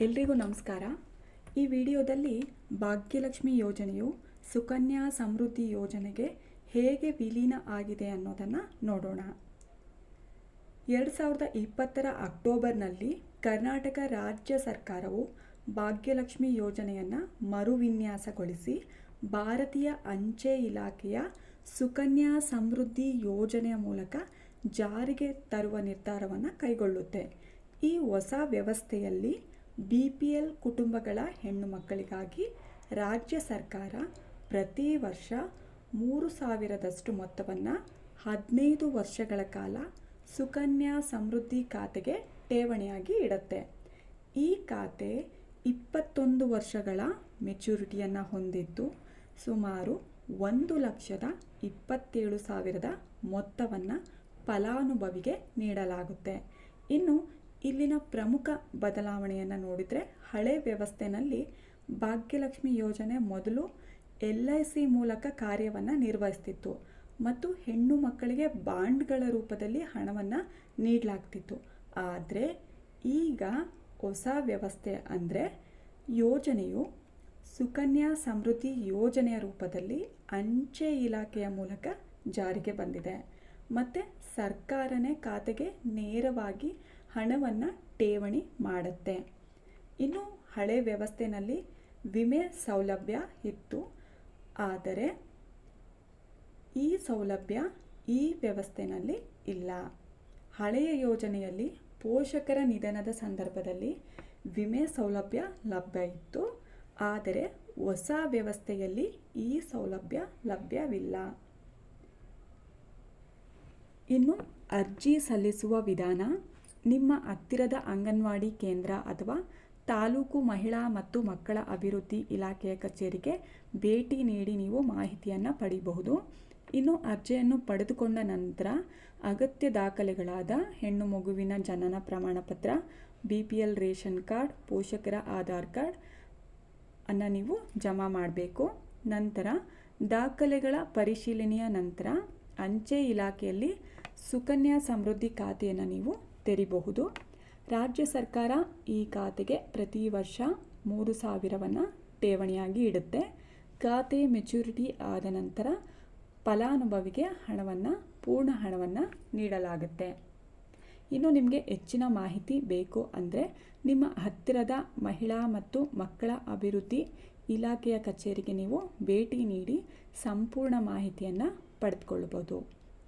ಎಲ್ರಿಗೂ ನಮಸ್ಕಾರ. ಈ ವಿಡಿಯೋದಲ್ಲಿ ಭಾಗ್ಯಲಕ್ಷ್ಮಿ ಯೋಜನೆಯು ಸುಕನ್ಯಾ ಸಮೃದ್ಧಿ ಯೋಜನೆಗೆ ಹೇಗೆ ವಿಲೀನ ಆಗಿದೆ ಅನ್ನೋದನ್ನು ನೋಡೋಣ. ಎರಡು ಸಾವಿರದ ಇಪ್ಪತ್ತರ ಅಕ್ಟೋಬರ್ನಲ್ಲಿ ಕರ್ನಾಟಕ ರಾಜ್ಯ ಸರ್ಕಾರವು ಭಾಗ್ಯಲಕ್ಷ್ಮಿ ಯೋಜನೆಯನ್ನು ಮರುವಿನ್ಯಾಸಗೊಳಿಸಿ ಭಾರತೀಯ ಅಂಚೆ ಇಲಾಖೆಯ ಸುಕನ್ಯಾ ಸಮೃದ್ಧಿ ಯೋಜನೆಯ ಮೂಲಕ ಜಾರಿಗೆ ತರುವ ನಿರ್ಧಾರವನ್ನು ಕೈಗೊಳ್ಳುತ್ತೆ. ಈ ಹೊಸ ವ್ಯವಸ್ಥೆಯಲ್ಲಿ ಬಿ ಪಿ ಎಲ್ ಕುಟುಂಬಗಳ ಹೆಣ್ಣು ಮಕ್ಕಳಿಗಾಗಿ ರಾಜ್ಯ ಸರ್ಕಾರ ಪ್ರತಿ ವರ್ಷ ಮೂರು ಸಾವಿರದಷ್ಟು ಮೊತ್ತವನ್ನು ಹದಿನೈದು ವರ್ಷಗಳ ಕಾಲ ಸುಕನ್ಯಾ ಸಮೃದ್ಧಿ ಖಾತೆಗೆ ಠೇವಣಿಯಾಗಿ ಇಡುತ್ತೆ. ಈ ಖಾತೆ ಇಪ್ಪತ್ತೊಂದು ವರ್ಷಗಳ ಮೆಚುರಿಟಿಯನ್ನು ಹೊಂದಿದ್ದು ಸುಮಾರು ಒಂದು ಲಕ್ಷದ ಇಪ್ಪತ್ತೇಳು ಸಾವಿರದ ಮೊತ್ತವನ್ನು ಫಲಾನುಭವಿಗೆ ನೀಡಲಾಗುತ್ತೆ. ಇನ್ನು ಇಲ್ಲಿನ ಪ್ರಮುಖ ಬದಲಾವಣೆಯನ್ನು ನೋಡಿದರೆ ಹಳೆ ವ್ಯವಸ್ಥೆನಲ್ಲಿ ಭಾಗ್ಯಲಕ್ಷ್ಮಿ ಯೋಜನೆ ಮೊದಲು ಎಲ್ ಐ ಸಿ ಮೂಲಕ ಕಾರ್ಯವನ್ನು ನಿರ್ವಹಿಸ್ತಿತ್ತು ಮತ್ತು ಹೆಣ್ಣು ಮಕ್ಕಳಿಗೆ ಬಾಂಡ್ಗಳ ರೂಪದಲ್ಲಿ ಹಣವನ್ನು ನೀಡಲಾಗ್ತಿತ್ತು. ಆದರೆ ಈಗ ಹೊಸ ವ್ಯವಸ್ಥೆ ಅಂದರೆ ಯೋಜನೆಯು ಸುಕನ್ಯಾ ಸಮೃದ್ಧಿ ಯೋಜನೆಯ ರೂಪದಲ್ಲಿ ಅಂಚೆ ಇಲಾಖೆಯ ಮೂಲಕ ಜಾರಿಗೆ ಬಂದಿದೆ. ಮತ್ತು ಸರ್ಕಾರನೇ ಖಾತೆಗೆ ನೇರವಾಗಿ ಹಣವನ್ನು ಠೇವಣಿ ಮಾಡುತ್ತೆ. ಇನ್ನು ಹಳೆ ವ್ಯವಸ್ಥೆಯಲ್ಲಿ ವಿಮೆ ಸೌಲಭ್ಯ ಇತ್ತು. ಆದರೆ ಈ ಸೌಲಭ್ಯ ಈ ವ್ಯವಸ್ಥೆಯಲ್ಲಿ ಇಲ್ಲ. ಹಳೆಯ ಯೋಜನೆಯಲ್ಲಿ ಪೋಷಕರ ನಿಧನದ ಸಂದರ್ಭದಲ್ಲಿ ವಿಮೆ ಸೌಲಭ್ಯ ಲಭ್ಯ ಇತ್ತು. ಆದರೆ ಹೊಸ ವ್ಯವಸ್ಥೆಯಲ್ಲಿ ಈ ಸೌಲಭ್ಯ ಲಭ್ಯವಿಲ್ಲ. ಇನ್ನು ಅರ್ಜಿ ಸಲ್ಲಿಸುವ ವಿಧಾನ ನಿಮ್ಮ ಹತ್ತಿರದ ಅಂಗನವಾಡಿ ಕೇಂದ್ರ ಅಥವಾ ತಾಲೂಕು ಮಹಿಳಾ ಮತ್ತು ಮಕ್ಕಳ ಅಭಿವೃದ್ಧಿ ಇಲಾಖೆಯ ಕಚೇರಿಗೆ ಭೇಟಿ ನೀಡಿ ನೀವು ಮಾಹಿತಿಯನ್ನು ಪಡೆಯಬಹುದು ಇನ್ನು ಅರ್ಜಿಯನ್ನು ಪಡೆದುಕೊಂಡ ನಂತರ ಅಗತ್ಯ ದಾಖಲೆಗಳಾದ ಹೆಣ್ಣು ಮಗುವಿನ ಜನನ ಪ್ರಮಾಣಪತ್ರ, B P L ration card, ಪೋಷಕರ ಆಧಾರ್ ಕಾರ್ಡ್ ಅನ್ನು ನೀವು ಜಮಾ ಮಾಡಬೇಕು. ನಂತರ ದಾಖಲೆಗಳ ಪರಿಶೀಲನೆಯ ನಂತರ ಅಂಚೆ ಇಲಾಖೆಯಲ್ಲಿ ಸುಕನ್ಯಾ ಸಮೃದ್ಧಿ ಖಾತೆಯನ್ನು ನೀವು ತೆರಿಬಹುದು. ರಾಜ್ಯ ಸರ್ಕಾರ ಈ ಖಾತೆಗೆ ಪ್ರತಿ ವರ್ಷ ಮೂರು ಸಾವಿರವನ್ನು ಠೇವಣಿಯಾಗಿ ಇಡುತ್ತೆ. ಖಾತೆ ಮೆಚುರಿಟಿ ಆದ ನಂತರ ಫಲಾನುಭವಿಗೆ ಹಣವನ್ನು, ಪೂರ್ಣ ಹಣವನ್ನು ನೀಡಲಾಗುತ್ತೆ. ಇನ್ನು ನಿಮಗೆ ಹೆಚ್ಚಿನ ಮಾಹಿತಿ ಬೇಕು ಅಂದರೆ ನಿಮ್ಮ ಹತ್ತಿರದ ಮಹಿಳಾ ಮತ್ತು ಮಕ್ಕಳ ಅಭಿವೃದ್ಧಿ ಇಲಾಖೆಯ ಕಚೇರಿಗೆ ನೀವು ಭೇಟಿ ನೀಡಿ ಸಂಪೂರ್ಣ ಮಾಹಿತಿಯನ್ನು ಪಡೆದುಕೊಳ್ಬೋದು